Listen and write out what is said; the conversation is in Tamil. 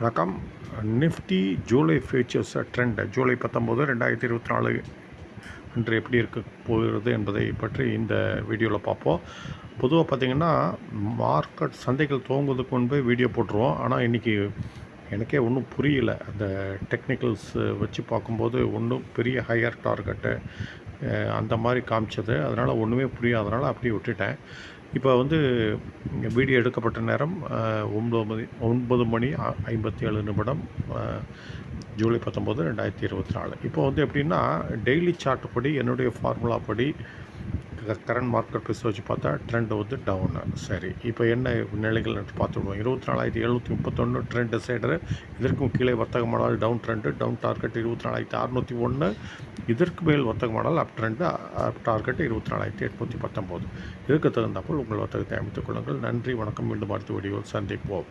வணக்கம். Nifty July futures trend. July பத்தொம்போது ரெண்டாயிரத்தி இருபத்தி நாலு. அன்று எப்படி இருக்க போகிறது என்பதை பற்றி இந்த வீடியோவில் பார்ப்போம். பொதுவாக பார்த்திங்கன்னா மார்க்கெட் சந்தைகள் துவங்குவதுக்கு முன்பே வீடியோ போட்டுருவோம். ஆனால் இன்றைக்கி எனக்கே ஒன்றும் புரியல. அந்த டெக்னிக்கல்ஸ் வச்சு பார்க்கும்போது ஒன்றும் பெரிய ஹையர் டார்கெட்டு அந்த மாதிரி காமிச்சது. அதனால் ஒன்றுமே புரியாதனால அப்படியே விட்டுட்டேன். இப்போ வந்து வீடியோ எடுக்கப்பட்ட நேரம் ஒன்பது மணி ஒன்பது மணி ஐம்பத்தி ஏழு நிமிடம் ஜூலை பத்தொம்போது ரெண்டாயிரத்தி இருபத்தி நாலு. இப்போ வந்து எப்படின்னா டெய்லி சார்ட் படி என்னுடைய ஃபார்முலா படி கரண்ட் மார்க்கெட் ப்ரைஸ் வச்சு பார்த்தா ட்ரெண்ட் வந்து டவுனு சரி இப்போ என்ன நிலைகள் பார்த்துடுவோம் இருபத்தி நாலாயிரத்தி எழுநூற்றி முப்பத்தொன்று ட்ரெண்ட் டிசைடரு இதற்கும் கீழே வர்த்தகமானால் டவுன் ட்ரெண்டு டவுன் டார்கெட் இருபத்தி நாலாயிரத்தி அறுநூற்றி ஒன்று இதற்கு மேல் வர்த்தகமானால் அப் ட்ரெண்டு அப் டார்கெட் இருபத்தி நாலாயிரத்தி எட்நூற்றி பத்தொம்போது இதுக்கு தகுந்தாப்போல் உங்கள் வர்த்தகத்தை அமைத்துக் கொள்ளுங்கள். நன்றி வணக்கம். மீண்டும் அடுத்த வீடியோவில் சந்திப்போம்.